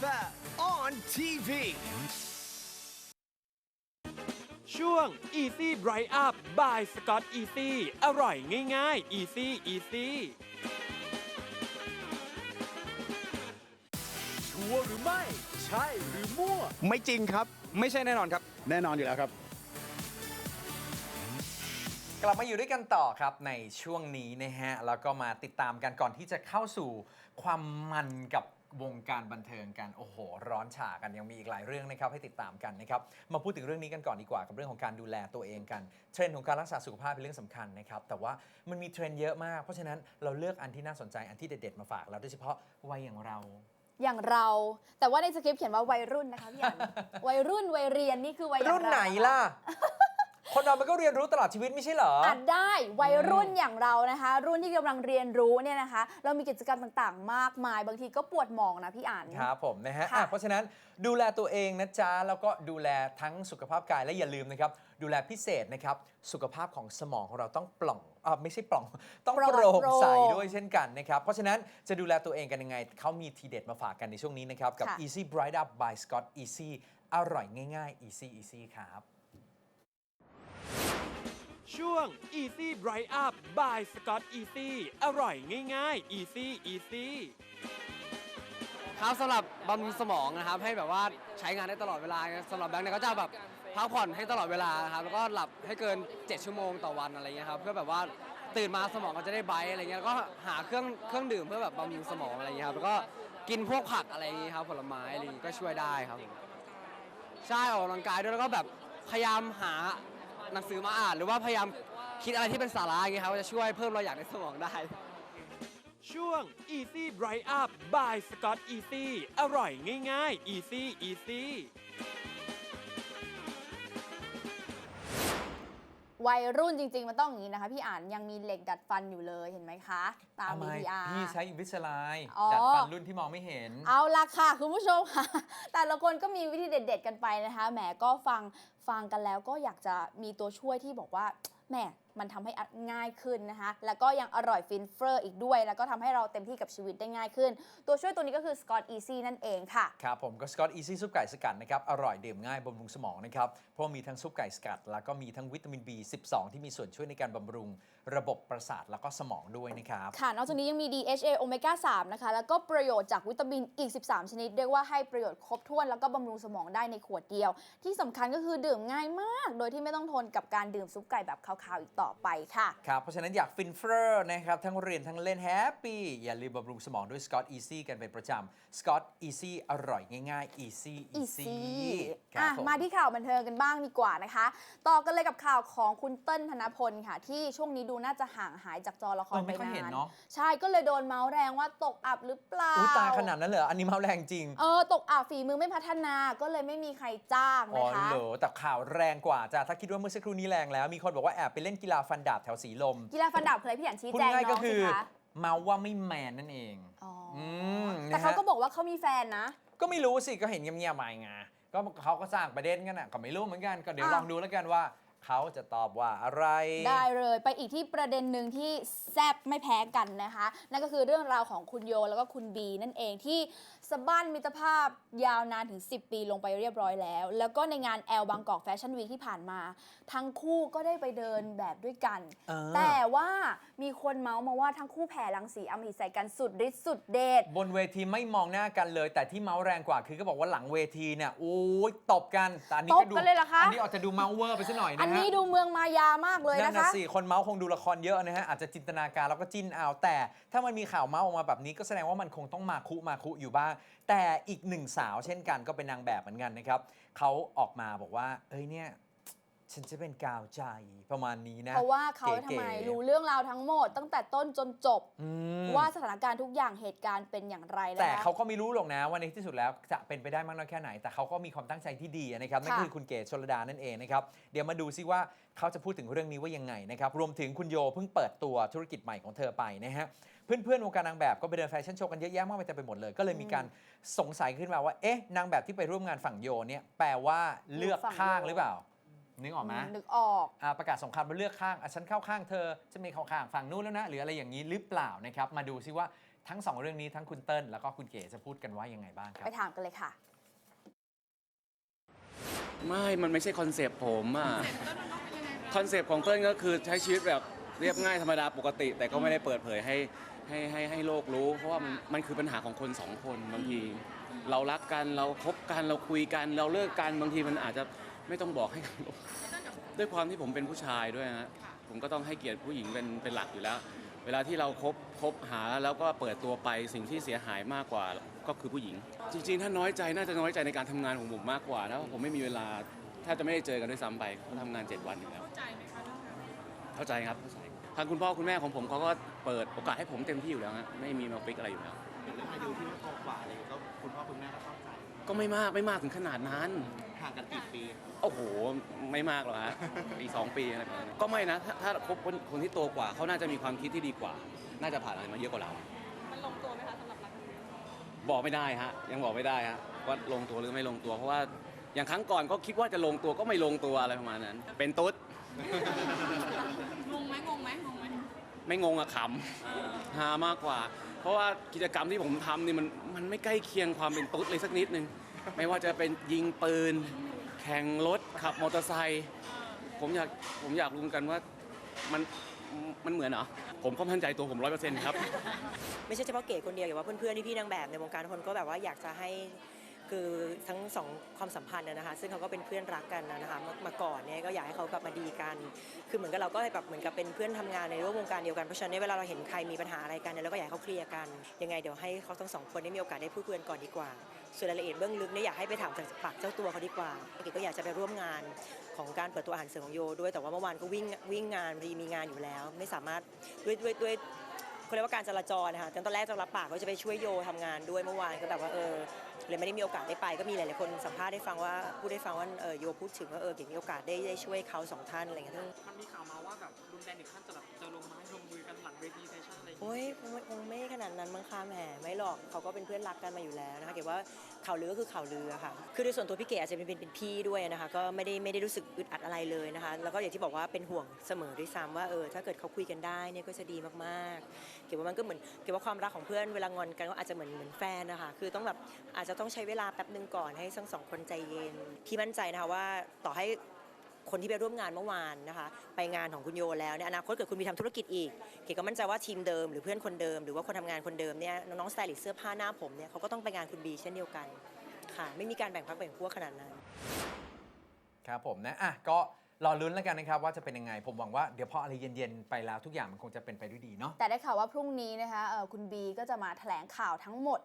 FM on TV. ช่วง Easy Bright Up by Scott Easy อร่อยง่ายๆ Easy Easy ชัวร์หรือไม่ ใช่หรือมั่ว ไม่จริงครับ ไม่ใช่แน่นอนครับ แน่นอนอยู่แล้วครับ กลับมาอยู่ด้วยกันต่อครับในช่วงนี้นะฮะ แล้วก็มาติดตามกันก่อนที่จะเข้าสู่ความมันกับ วงการบันเทิงกันโอ้โห ร้อนฉากันยังมีอีกหลายเรื่องนะครับให้ติดตามกันนะครับมาพูดถึงเรื่องนี้กันก่อนดีกว่ากับเรื่องของการดูแลตัวเองกัน เทรนด์ของการรักษาสุขภาพเป็นเรื่องสำคัญนะครับแต่ว่ามันมีเทรนด์เยอะมาก เพราะฉะนั้นเราเลือกอันที่น่าสนใจอันที่เด็ดๆมาฝากเราโดยเฉพาะวัยอย่างเราอย่างเราแต่ว่าในสคริปต์เขียนว่าวัยรุ่นนะคะพี่อันวัยรุ่นวัยเรียนนี่คือวัยอย่างรุ่นไหนเราล่ะ คนเรามันก็เรียนรู้ตลอดชีวิตไม่ใช่เหรออาจได้วัยรุ่นอย่างเรานะคะ รุ่นที่กำลังเรียนรู้เนี่ยนะคะ เรามีกิจกรรมต่างๆ มากมาย บางทีก็ปวดหมองนะพี่อันครับผมนะฮะค่ะ อะเพราะฉะนั้นดูแลตัวเองนะจ๊ะ แล้วก็ดูแลทั้งสุขภาพกายและอย่าลืมนะครับ ดูแลพิเศษนะครับ สุขภาพของสมองของเราต้องปล่องอ่าไม่ใช่ปล่อง ต้องโปร่งโปร่งใสโปร่งด้วยเช่นกันนะครับ เพราะฉะนั้นจะดูแลตัวเองกันยังไง เขามีทีเด็ดมาฝากกันในช่วงนี้นะครับ กับ ค่ะ Easy Bright Up by Scott Easy อร่อยง่ายๆ Easy Easy ครับ ช่วง Easy Bright Up by Scott Easy อร่อยง่ายๆ Easy Easy ครับสำหรับบำรุงสมองนะครับ ให้แบบว่าใช้งานได้ตลอดเวลาสำหรับแบงค์เนี่ยก็จะแบบพักผ่อนให้ตลอดเวลาครับแล้วก็หลับให้เกิน 7 ชั่วโมงต่อวันอะไรเงี้ยครับเพื่อแบบว่าตื่นมาสมองก็จะได้ไบอะไรเงี้ยแล้วก็หาเครื่องเครื่องดื่มเพื่อแบบบำรุงสมองอะไรเงี้ยครับแล้วก็กินพวกผักอะไรอย่างงี้ยครับผลไม้อะไรอย่างงี้ยก็ช่วยได้ครับ ใช่ออกกำลังกายด้วยแล้วก็แบบพยายามหา หนังสือมาอ่าน หรือว่าพยายามคิดอะไรที่เป็นสาระอย่างเงี้ยครับจะช่วยเพิ่มเราอยากในสมองได้ ช่วง Easy Bright Up by Scott Easy อร่อยง่ายๆ Easy Easy วัยรุ่นจริง ๆ มันต้องอย่างนี้นะคะ พี่อ่านยังมีเหล็กดัดฟันอยู่เลยเห็นไหมคะ ตาม ทำไม VTR พี่ใช้อิวิสไลอ๋อดัดฟันรุ่นที่มองไม่เห็น เอาละค่ะ คุณผู้ชมค่ะ แต่ละคนก็มีวิธีเด็ด ๆ กันไปนะคะ แหมก็ฟังฟังกันแล้วก็อยากจะมีตัวช่วยที่บอกว่าแหม มันทำให้ง่ายขึ้นนะคะ แล้วก็ยังอร่อยฟินเฟอร์อีกด้วย แล้วก็ทำให้เราเต็มที่กับชีวิตได้ง่ายขึ้น ตัวช่วยตัวนี้ก็คือ Scott Easy นั่นเองค่ะ ครับผมก็สกอตอีซี่ซุปไก่สกัดนะครับ อร่อยดื่มง่ายบำรุงสมองนะครับ เพราะมีทั้งซุปไก่สกัด แล้วก็มีทั้งวิตามิน B12 ที่มีส่วนช่วยในการบำรุงระบบประสาทแล้วก็สมองด้วยนะครับ ค่ะ นอกจากนี้ยังมี DHA โอเมก้า 3 นะคะ แล้วก็ประโยชน์จากวิตามินอีก 13 ชนิด เรียกว่าให้ประโยชน์ครบถ้วนแล้วก็บำรุงสมองได้ในขวดเดียว ที่สำคัญก็คือดื่มง่ายมาก โดยที่ไม่ต้องทนกับการดื่มซุปไก่แบบคาวๆอีกต่อไปค่ะ ครับ เพราะฉะนั้นอยากฟินเฟอร์นะครับ ทั้งเรียนทั้งเล่นแฮปปี้ อย่าลืมบำรุงสมองด้วยสกอตอีซี่กันเป็นประจำสกอตอีซี่อร่อยง่ายๆ easy Easy easy ครัอะบผมมาที่ข่าวบันเทิงกันบ้างดีกว่านะคะ ต่อกันเลยกับข่าวของคุณเติ้ลธนพลค่ะ ที่ช่วงนี้ดูน่าจะห่างหายจากจอละครเออไปไม่ค่อยเห็นนานเนอะใช่ก็เลยโดนเมาส์แรงว่าตกอับหรือเปล่า อุ้ยตายขนาดนั้นเลยเหรออันนี้เมาแรงจริง เออตกอับฝีมือไม่พัฒนาก็เลยไม่มีใครจ้างอ๋อนะคะ เหรอแต่ข่าวแรงกว่าจ้ะถ้าคิดว่าเมื่อสักครู่นี้แรงแล้ว มีคนบอกว่าแอบไปเล่นกีฬาฟันดาบแถวสีลม กีฬาฟันดาบเคยพี่อันชี้พูดแจงง่ายก็น้องคืสิอ คะเมาว่าไม่แมนนั่นเองอ๋ออมแต่นะฮะเขาก็บอกว่าเขามีแฟนนะ ก็ไม่รู้สิ ก็เห็นเงียบๆมาไงก็เขาก็สร้างประเด็นกันอะก็ไม่รู้เหมือนกัน ก็เดี๋ยวอะ ลองดูแล้วกันว่า เขาจะตอบว่าอะไร ได้เลยไปอีกที่ประเด็นหนึ่งที่แซบไม่แพ้กันนะคะ นั่นก็คือเรื่องราวของคุณโยแล้วก็คุณบีนั่นเองที่สะบั้นมิตรภาพยาวนานถึง 10 ปีลงไปเรียบร้อยแล้ว แล้วก็ในงานแอลบางกอกแฟชั่นวีคที่ผ่านมา ทั้งคู่ก็ได้ไปเดินแบบด้วยกัน เออ แต่ว่ามีคนเมาส์มาว่าทั้งคู่แผ่รังสีอำมหิตใส่กันสุดฤทธิ์สุดเดช บนเวทีไม่มองหน้ากันเลย แต่ที่เมาส์แรงกว่าคือก็บอกว่าหลังเวทีเนี่ยโอ้ยตบกันแต่อันนี้ก็ดูตบกันเลยเหรอคะ อันนี้อาจจะดูเมาส์เวอร์ไปซะหน่อยนะฮะอันนี้ดูเมืองมายามากเลยนั่นะนนะคะ สิคนเมาส์คงดูละครเยอะนะฮะ อาจจะจินตนาการแล้วก็จิ้นเอา แต่ถ้ามันมีข่าวเมาส์ออกมาแบบนี้ก็แสดงว่ามันคงต้องมาคุมาคุอยู่บ้าง แต่อีกหนึ่งสาวเช่นกันก็เป็นนางแบบเหมือนกันนะครับเขาออกมาบอกว่า เอ้ยเนี่ย ฉันจะเป็นกาวใจประมาณนี้นะ เพราะว่าเขาทำก๋ๆไมรู้เรื่องราวทั้งหมด ตั้งแต่ต้นจนจบอืมว่าสถานการณ์ทุกอย่างเหตุการณ์เป็นอย่างไรนะคะแต่เขาก็ไม่รู้หรอกนะว่าในที่สุดแล้วจะเป็นไปได้มากน้อยแค่ไหน แต่เขาก็มีความตั้งใจที่ดีนะครับนั่นค่ะคือคุณเกศชลดานั่นเองนะครับเดี๋ยวมาดูซิว่าเขาจะพูดถึงเรื่องนี้ว่ายังไงนะครับรวมถึงคุณโยเพิ่งเปิดตัวธุรกิจใหม่ของเธอไปนะฮะเพื่อนๆวงการนางแบบก็ไปเดินแฟชั่นโชว์กันเยอะแยะมากมายเต็มไปหมดเลย ก็เลยมีการสงสัยขึ้นมาว่าเอ๊ะนางแบบที่ไปร่วมงานฝั่งโยเนี่ยแปลว่าเลือกข้างหรือเปล่า นึกออกไหมนึกออกอ่าประกาศสงครามมาเลือกข้างอะฉันเข้าข้างเธอจะไม่เข้าข้างฝั่งนู้นแล้วนะหรืออะไรอย่างนี้หรือเปล่านะครับ มาดูซิว่าทั้งสองเรื่องนี้ทั้งคุณเติ้ลแล้วก็คุณเก๋จะพูดกันว่ายังไงบ้างครับ ไปถามกันเลยค่ะ ไม่ มันไม่ใช่คอนเซปต์ผมอะ คอนเซปต์ของเติ้ลก็คือใช้ชีวิตแบบเรียบง่ายธรรมดาปกติ แต่ก็ไม่ได้เปิดเผยให้ให้ให้ให้โลกรู้ เพราะว่ามันมันคือปัญหาของคนสองคนบางที เรารักกันเราคบกันเราคุยกัน เราเลิกกันบางทีมันอาจจะ ไม่ต้องบอกให้กันรู้ด้วยความที่ผมเป็นผู้ชายด้วยนะผมก็ต้องให้เกียรติผู้หญิงเป็นเป็นหลักอยู่แล้ว เวลาที่เราคบคบหาแล้วก็เปิดตัวไปสิ่งที่เสียหายมากกว่าก็คือผู้หญิง จริง ๆ ถ้าน้อยใจน่าจะน้อยใจในการทำงานของผมมากกว่านะเพราะผมไม่มีเวลาแทบจะไม่ได้เจอกันด้วยซ้ำไปเขาทำงาน 7 วันอยู่แล้วเข้าใจไหมคะเข้าใจครับเข้าใจทางคุณพ่อคุณแม่ของผมเขาก็เปิดโอกาสให้ผมเต็มที่อยู่แล้วฮะไม่มีมาฟิกอะไรอยู่แล้วเรื่องอายุที่โตกว่าอะไรก็คุณพ่อคุณแม่ก็เข้าใจก็ไม่มากไม่มากถึงขนาดนั้นห่างกันกี่ปี โอ้โหไม่มากหรอกฮะอีกสองปีอะไรแบบนั้นก็ไม่นะถ้าถ้าคบคนคนที่โตกว่าเขาน่าจะมีความคิดที่ดีกว่า น่าจะผ่านอะไรมาเยอะกว่าเรา มันลงตัวไหมคะสำหรับรักบอกไม่ได้ฮะยังบอกไม่ได้ฮะว่าลงตัวหรือไม่ลงตัว เพราะว่าอย่างครั้งก่อนก็คิดว่าจะลงตัวก็ไม่ลงตัวอะไรประมาณนั้น เป็นตุ๊ดงงไหมงงไหมงงไหมไม่งงอะขำฮามากกว่า เพราะว่ากิจกรรมที่ผมทำนี่มันมันไม่ใกล้เคียงความเป็นตุ๊ดเลยสักนิดนึงไม่ว่าจะเป็นยิงปืน แข่งรถขับมอเตอร์ไซค์ผมอยากผมอยากรู้เหมือนกันว่ามันมันเหมือนเหรอผมก็มั่นใจตัวผมร้อยเปอร์เซ็นต์ครับ ไม่ใช่เฉพาะเก๋คนเดียวอย่างว่าเพื่อนๆพี่ๆนางแบบในวงการคนก็แบบว่าอยากจะให้คือทั้งสองความสัมพันธ์นะนะคะซึ่งเขาก็เป็นเพื่อนรักกันนะนะคะมาก่อนเนี่ยก็อยากให้เขากลับมาดีกัน คือเหมือนกับเราก็แบบเหมือนกับเป็นเพื่อนทำงานในร่วมวงการเดียวกันเพราะฉะนั้นเนยเวลาเราเห็นใครมีปัญหาอะไรกันเนี่ยเราก็อยากให้เขาเคลียร์กันยังไงเดี๋ยวให้เขาทั้งสองคนได้มีโอกาสได้พูดคุยกันก่อนดีกว่า ส่วนรายละเอียดเบื้องลึกเนี่ยอยากให้ไปถามจากปากเจ้าตัวเขาดีกว่าเก๋ก็อยากจะไปร่วมงานของการเปิดตัวอาหารเสริมของโยด้วย แต่ว่าเมื่อวานก็วิ่งวิ่งงานพอดีมีงานอยู่แล้ว ไม่สามารถด้วยด้วยด้วยเขาเรียกว่าการจราจรนะคะตอนแรกจะรับปากว่าจะไปช่วยโยทำงานด้วยเมื่อวานก็แบบว่าเออเลยไม่ได้มีโอกาสได้ไป ก็มีหลายๆคนสัมภาษณ์ได้ฟังว่าพูดได้ฟังว่าเออโยพูดถึงว่าเออเก่งมีโอกาสได้ได้ช่วยเขาสองท่านอะไรเงี้ยซึ่งมันมีข่าวมา โอ้ยคงไม่คงไม่ขนาดนั้นมั้งคะแหมไม่หรอกเขาก็เป็นเพื่อนรักกันมาอยู่แล้วนะคะเก๋ว่าข่าวลือก็คือข่าวลือค่ะ คือโดยส่วนตัวพี่เก๋อาจจะเป็นเป็นพี่ด้วยนะคะ ก็ไม่ได้ไม่ได้รู้สึกอึดอัดอะไรเลยนะคะ แล้วก็อย่างที่บอกว่าเป็นห่วงเสมอด้วยซ้ำว่าเออถ้าเกิดเขาคุยกันได้เนี่ยก็จะดีมากๆ เก๋ว่ามันก็เหมือนเก๋ว่าความรักของเพื่อนเวลางอนกันก็อาจจะเหมือนเหมือนแฟนนะคะคือต้องแบบอาจจะต้องใช้เวลาแป๊บหนึ่งก่อนให้ทั้งสองคนใจเย็นพี่มั่นใจนะคะว่าต่อให้ คนที่ไปร่วมงานเมื่อวานนะคะ ไปงานของคุณโยแล้วเนี่ยอนาคตเกิดคุณมีทำธุรกิจอีกเก๋ก็มั่นใจว่าทีมเดิมหรือเพื่อนคนเดิมหรือว่าคนทำงานคนเดิมเนี่ยน้องๆสไตลิสต์เสื้อผ้าหน้าผมเนี่ยเขาก็ต้องไปงานคุณบีเช่นเดียวกันค่ะ ไม่มีการแบ่งพรรคแบ่งพวกขนาดนั้นครับผมนะอะก็รอลุ้นแล้วกันนะครับว่าจะเป็นยังไง ผมหวังว่าเดี๋ยวพออะไรเย็น ๆ ไปแล้วทุกอย่างมันคงจะเป็นไปด้วยดีเนาะแต่ได้ข่าวว่าพรุ่งนี้นะคะเอ่อคุณบีก็จะมาแถลงข่าวทั้งหมด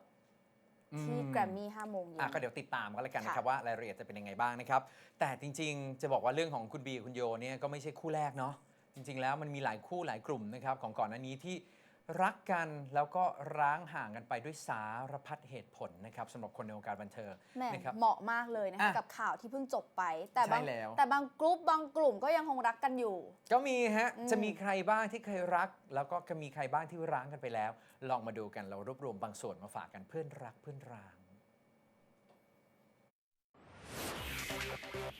ที่อืมแกรมมี่5โมงเย็น อะก็เดี๋ยวติดตามกันแล้วกันค่ะนะครับว่ารายละเอียดจะเป็นยังไงบ้างนะครับ แต่จริงๆ จะบอกว่าเรื่องของคุณบีกับคุณโยเนี่ยก็ไม่ใช่คู่แรกเนาะจริงๆแล้วมันมีหลายคู่หลายกลุ่มนะครับของก่อนหน้านี้ที่ รักกันแล้วก็ร้างห่างกันไปด้วยสารพัดเหตุผลนะครับสำหรับคนในวงการบันเทิงแหม่นะครับ เหมาะมากเลยนะคะอะกับข่าวที่เพิ่งจบไป แต่บางใช่แล้ว แต่บางกลุ่มบางกลุ่มก็ยังคงรักกันอยู่ ก็มีฮะ อืม จะมีใครบ้างที่เคยรัก แล้วก็จะมีใครบ้างที่ร้างกันไปแล้ว ลองมาดูกันเรารวบรวมบางส่วนมาฝากกันเพื่อนรักเพื่อนร้าง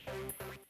แก๊งกวน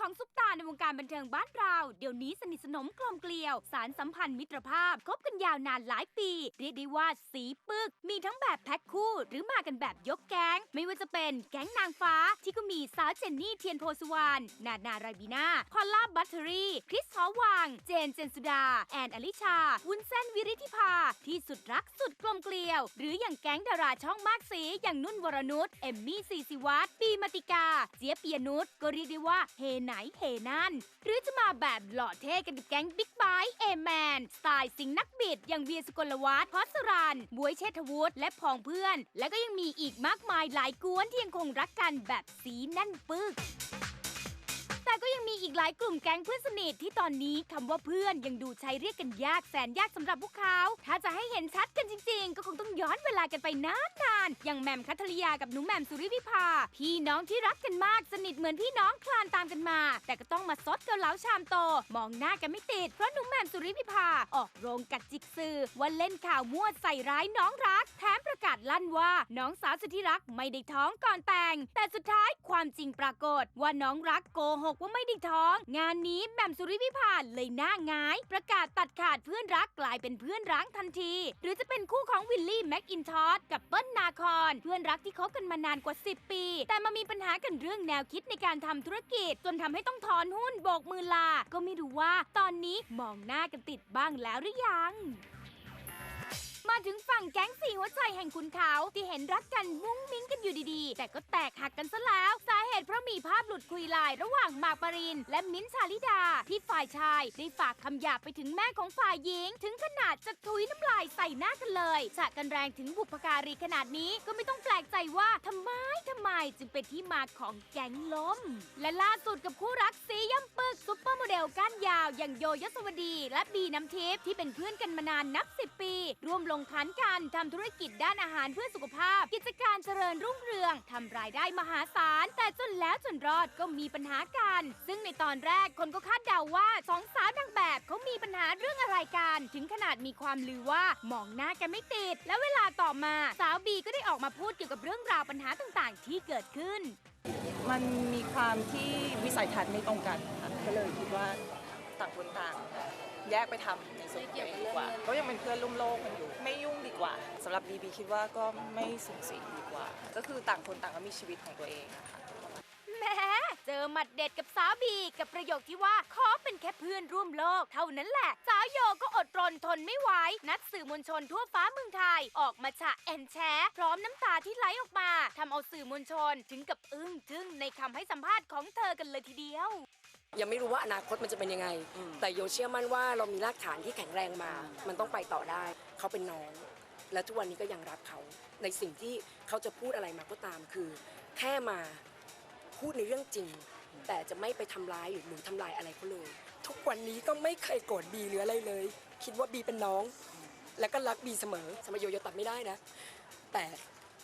ของซุปตาในวงการบันเทิงบ้านเรา เดี๋ยวนี้สนิทสนมกลมเกลียว สารสัมพันธ์มิตรภาพคบกันยาวนานหลายปี เรียกได้ว่าสีปึก มีทั้งแบบแพ็คคู่ หรือมากันแบบยกแก๊ง ไม่ว่าจะเป็นแก๊งนางฟ้า ที่ก็มีสาวเจนนี่เทียนโพสุวรรณนานาไรบีนาพอลล่าบัตเตอรี่ คริสหอวัง เจนเจนสุดา แอนอลิชา วุ้นเส้นวิริธิภา ที่สุดรักสุดกลมเกลียว หรืออย่างแก๊งดาราช่องมากสีอย่างนุ่นวรนุชเอมมี่ซีสิวัตรปีมติกา เจี๊ยบปียนุชก็เรียกได้ว่าเฮไหนเฮนั่นหรือจะมาแบบหล่อเท่กันกับแก๊งบิ๊กไบค์เอแมนสไตล์สิงห์นักบิด อย่างเวียสุกลวัฒน์พอสรันบวยเชษฐวุฒิและพองเพื่อน และก็ยังมีอีกมากมายหลายกวนที่ยังคงรักกันแบบสีแน่นปึก แต่ก็ยังมีอีกหลายกลุ่มแก๊งเพื่อนสนิทที่ตอนนี้คำว่าเพื่อนยังดูใช้เรียกกันยากแสนยากสำหรับพวกเขา ถ้าจะให้เห็นชัดกันจริงๆ ก็คงต้องย้อนเวลากันไปนานๆ อย่างแหม่มคัทริยากับหนุ่มแหม่มสุริวิภา พี่น้องที่รักกันมากสนิทเหมือนพี่น้องคลานตามกันมา แต่ก็ต้องมาซดเกาเหลาชามโต มองหน้ากันไม่ติดเพราะหนุ่มแหม่มสุริวิภาออกโรงกัดจิกสื่อว่าเล่นข่าวมั่วใส่ร้ายน้องรัก แถมประกาศลั่นว่าน้องสาวสุดที่รักไม่ได้ท้องก่อนแต่ง แต่สุดท้ายความจริงปรากฏว่าน้องรักโกหกว่าไม่ได้ท้อง งานนี้แหม่มสุริวิภาเลยหน้าหงาย ประกาศตัดขาดเพื่อนรักกลายเป็นเพื่อนร้างทันที หรือจะเป็นคู่ของวิลลี่แม็กอินทอสกับเปิ้ลนาคอนเพื่อนรักที่คบกันมานานกว่า 10 ปี แต่มามีปัญหากันเรื่องแนวคิดในการทำธุรกิจ จนทำให้ต้องถอนหุ้นโบกมือลา ก็ไม่รู้ว่าตอนนี้มองหน้ากันติดบ้างแล้วหรือยัง มาถึงฝั่งแก๊งสี่หัวใจแห่งคุณเขาที่เห็นรักกันมุ้งมิ้งกันอยู่ดีๆ แต่ก็แตกหักกันซะแล้ว สาเหตุเพราะมีภาพหลุดคุยไลน์ระหว่างหมากปริน และมิ้นท์ชาลิดา ที่ฝ่ายชายได้ฝากคำหยาบไปถึงแม่ของฝ่ายหญิง ถึงขนาดจะทุยน้ำลายใส่หน้ากันเลยสะกันแรงถึงบุพการีขนาดนี้ก็ไม่ต้องแปลกใจว่าทำไมทำไมจึงเป็นที่มาของแก๊งล้ม และล่าสุดกับคู่รักสีย่ำปึกซุปเปอร์โมเดลก้านยาวอย่างโยยศวดี และบีน้ำทิพย์ที่เป็นเพื่อนกันมานานนับ10ปี ร่วมลงขันกันทำธุรกิจด้านอาหารเพื่อสุขภาพ กิจการเจริญรุ่งเรืองทำรายได้มหาศาล แต่จนแล้วจนรอดก็มีปัญหากัน ซึ่งในตอนแรกคนก็คาดเดาว่าสองสาวนางแบบเขามีปัญหาเรื่องอะไรกัน ถึงขนาดมีความลือว่ามองหน้ากันไม่ติด และเวลาต่อมาสาวบีก็ได้ออกมาพูดเกี่ยวกับเรื่องราวปัญหาต่างๆ ที่เกิดขึ้น มันมีความที่วิสัยทัศน์ไม่ตรงกันก็เลยคิดว่าต่างคนต่าง แยกไปทำในส่วนของตัวเองดีกว่า ก็ยังเป็นเพื่อนร่วมโลกกันอยู่ ไม่ยุ่งดีกว่าสำหรับบีบีคิดว่าก็ไม่สูงสิงดีกว่า ก็คือต่างคนต่างก็มีชีวิตของตัวเองนะคะแหม้เจอหมัดเด็ดกับสาวบีกับประโยคที่ว่าขอเป็นแค่เพื่อนร่วมโลก เท่านั้นแหละ สาวโยก็อดรนทนไม่ไหวนัดสื่อมวลชนทั่วฟ้าเมืองไทย ออกมาฉะแอนแชพร้อมน้ำตาที่ไหลออกมาทำเอาสื่อมวลชนถึงกับอึ้งทึ่งในคำให้สัมภาษณ์ของเธอกันเลยทีเดียว ยังไม่รู้ว่าอนาคตมันจะเป็นยังไง แต่โยเชื่อมั่นว่าเรามีรากฐานที่แข็งแรงมา มันต้องไปต่อได้ เขาเป็นน้อง และทุกวันนี้ก็ยังรักเขา ในสิ่งที่เขาจะพูดอะไรมาก็ตามคือ แค่มาพูดในเรื่องจริง แต่จะไม่ไปทำร้ายหรือหรือทำลายอะไรเขาเลย ทุกวันนี้ก็ไม่เคยโกรธบีหรืออะไรเลย คิดว่าบีเป็นน้อง แล้วก็รักบีเสมอสมัยโยโยตัดไม่ได้นะ แต่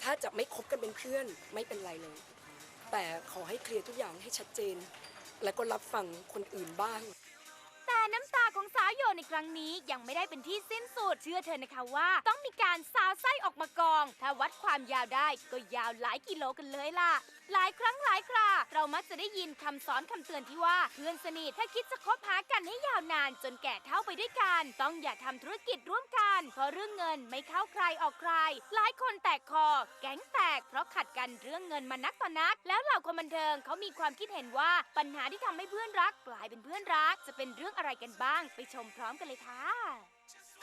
ถ้าจะไม่คบกันเป็นเพื่อนไม่เป็นไรเลย แต่ขอให้เคลียร์ทุกอย่างให้ชัดเจน แล้วก็รับฟังคนอื่นบ้าง แต่น้ำตาของสาวโยในครั้งนี้ยังไม่ได้เป็นที่สิ้นสุด เชื่อเธอนะคะว่า ต้องมีการสาวไส้ออกมากอง ถ้าวัดความยาวได้ก็ยาวหลายกิโลกันเลยล่ะ หลายครั้งหลายครา เรามักจะได้ยินคำสอนคำเตือนที่ว่าเพื่อนสนิทถ้าคิดจะคบหากันให้ยาวนาน จนแก่เท่าไปด้วยกัน ต้องอย่าทำธุรกิจร่วมกัน เพราะเรื่องเงินไม่เข้าใครออกใคร หลายคนแตกคอ แก๊งแตก เพราะขัดกันเรื่องเงินมานักต่อนัก แล้วเหล่าคนบันเทิงเขามีความคิดเห็นว่าปัญหาที่ทำให้เพื่อนรักกลายเป็นเพื่อนรัก จะเป็นเรื่องอะไรกันบ้าง ไปชมพร้อมกันเลยค่ะ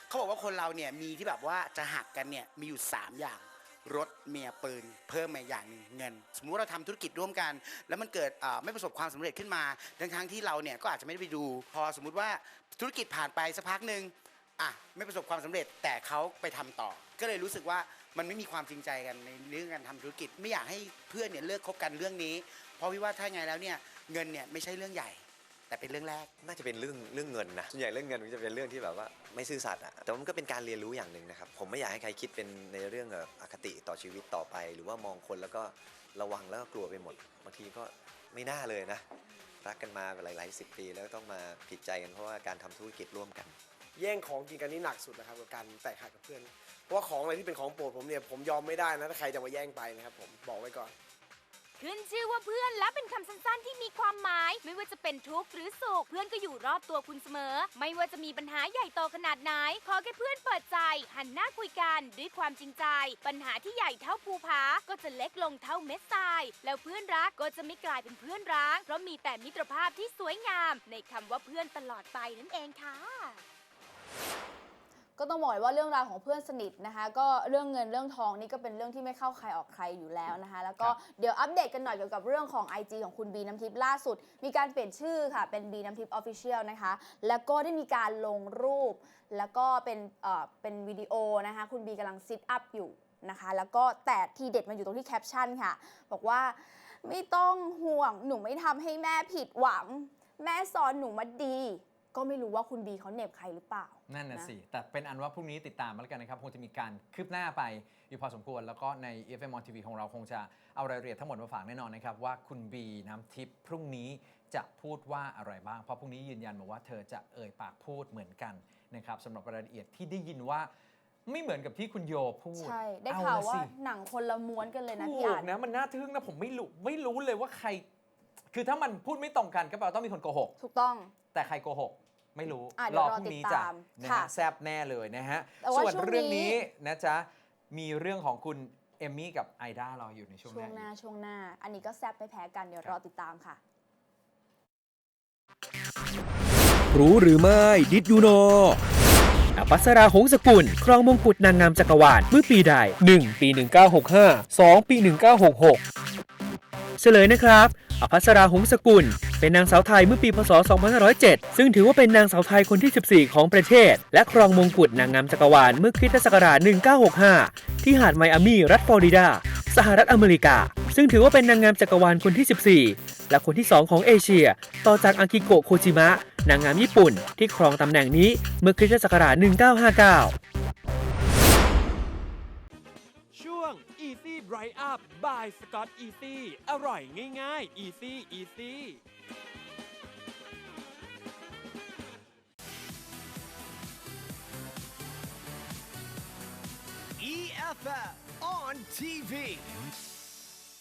เขาบอกว่าคนเราเนี่ยมีที่แบบว่าจะหักกันเนี่ยมีอยู่ 3 อย่าง รถเมียปืน เพิ่มมาอย่างเงิน สมมุติเราทำธุรกิจร่วมกัน แล้วมันเกิดไม่ประสบความสำเร็จขึ้นมาทั้งทั้งที่เราเนี่ยก็อาจจะไม่ได้ไปดู พอสมมุติว่าธุรกิจผ่านไปสักพักหนึ่งอะไม่ประสบความสำเร็จแต่เขาไปทำต่อ ก็เลยรู้สึกว่ามันไม่มีความจริงใจกันในเรื่องการทำธุรกิจ ไม่อยากให้เพื่อนเนี่ยเลิกคบกันเรื่องนี้ เพราะพี่ว่าถ้าไงแล้วเนี่ยเงินเนี่ยไม่ใช่เรื่องใหญ่ แต่เป็นเรื่องแรก น่าจะเป็นเรื่องเรื่องเงินนะส่วนใหญ่เรื่องเงินมันจะเป็นเรื่องที่แบบว่าไม่ซื่อสัตย์อะแต่ว่ามันก็เป็นการเรียนรู้อย่างหนึ่งนะครับ ผมไม่อยากให้ใครคิดเป็นในเรื่องแบบอคติต่อชีวิตต่อไป หรือว่ามองคนแล้วก็ระวังแล้วก็กลัวไปหมดบางทีก็ไม่น่าเลยนะ รักกันมาหลายๆสิบปี แล้วต้องมาผิดใจกันเพราะว่าการทำธุรกิจร่วมกัน แย่งของกินกันนี่หนักสุดนะครับกับการแตกหักกับเพื่อน เพราะว่าของอะไรที่เป็นของโปรดผมเนี่ยผมยอมไม่ได้นะถ้าใครจะมาแย่งไปนะครับผมบอกไว้ก่อน ขึ้นชื่อว่าเพื่อนและเป็นคำสั้นๆที่มีความหมาย ไม่ว่าจะเป็นทุกข์หรือสุขเพื่อนก็อยู่รอบตัวคุณเสมอ ไม่ว่าจะมีปัญหาใหญ่โตขนาดไหน ขอแค่เพื่อนเปิดใจ หันหน้าคุยกันด้วยความจริงใจ ปัญหาที่ใหญ่เท่าภูผาก็จะเล็กลงเท่าเม็ดทราย แล้วเพื่อนรักก็จะไม่กลายเป็นเพื่อนร้างเพราะมีแต่มิตรภาพที่สวยงาม ในคำว่าเพื่อนตลอดไปนั่นเองค่ะ ก็ต้องบอกเลยว่าเรื่องราวของเพื่อนสนิทนะคะ ก็เรื่องเงินเรื่องทองนี่ก็เป็นเรื่องที่ไม่เข้าใครออกใครอยู่แล้วนะคะ แล้วก็เดี๋ยวอัปเดตกันหน่อยเกี่ยวกับเรื่องของ IG ของคุณบีน้ำทิพย์ล่าสุด มีการเปลี่ยนชื่อค่ะเป็นบีน้ำทิพย์ออฟฟิเชียลนะคะ แล้วก็ได้มีการลงรูป แล้วก็เป็นเอ่อเป็นวิดีโอนะคะคุณบีกำลังซิทอัพอยู่นะคะแล้วก็แต่ทีเด็ดมันอยู่ตรงที่แคปชั่นค่ะ บอกว่าไม่ต้องห่วงหนูไม่ทำให้แม่ผิดหวัง แม่สอนหนูมาดี ก็ไม่รู้ว่าคุณบีเขาเหน็บใครหรือเปล่า นั่นน่ะนะ สิ แต่เป็นอันว่าพรุ่งนี้ติดตามมาแล้วกันนะครับ คงจะมีการคืบหน้าไปอยู่พอสมควร แล้วก็ใน FM on TV ของเราคงจะเอารายละเอียดทั้งหมดมาฝากแน่นอนนะครับ ว่าคุณบีน้ำทิพย์พรุ่งนี้จะพูดว่าอะไรบ้าง เพราะพรุ่งนี้ยืนยันมาว่าเธอจะเอ่ยปากพูดเหมือนกันนะครับสำหรับรายละเอียดที่ได้ยินว่าไม่เหมือนกับที่คุณโยพูดใช่ ได้เอข่าวละว่าสิ หนังคนละม้วนกันเลยนะถูพี่กอ่านนะมันน่าทึ่งนะผมไม่รู้ไม่รู้เลยว่าใคร คือถ้ามันพูดไม่ตรงกันก็แปลว่าต้องมีคนโกหก ถูกต้อง แต่ใครโกหก ไม่รู้อะเดี๋รยวอรอพรุ่งนี้ติดจ้ะตามนะค่ะฮะแซบแน่เลยนะฮะ แต่ว่าส่วนช่วงเรื่องนี้นี้นะจ๊ะ มีเรื่องของคุณเอมมี่กับไอด้ารออยู่ในช่วงหช่วน้างหน้า ช่วงหน้า อันนี้ก็แซบไม่แพ้กันเดี๋ยวรอติดตามค่ะ รู้หรือไม่ดิดยูโนอภัสราหงสกุล ครองมงกุฎนางงามจักรวาลเมื่อปีใด 1. ปี 1965 2. ปี 1966 เฉลยนะครับ อภัสราหงสกุล เป็นนางสาวไทยเมื่อปีพศ 2507 ซึ่งถือว่าเป็นนางสาวไทยคนที่ 14 ของประเทศ และครองมงกุฎนางงามจักรวาลเมื่อคริสตศักราช 1965 ที่หาดไมอามี่รัฐฟลอริดา สหรัฐอเมริกา ซึ่งถือว่าเป็นนางงามจักรวาลคนที่ 14 และคนที่ 2 ของเอเชีย ต่อจากอากิโกะโคจิมะนางงามญี่ปุ่น ที่ครองตำแหน่งนี้เมื่อคริสตศักราช 1959 Easy Bright Up by Scott Easy อร่อยง่ายๆ Easy Easy EFF on TV.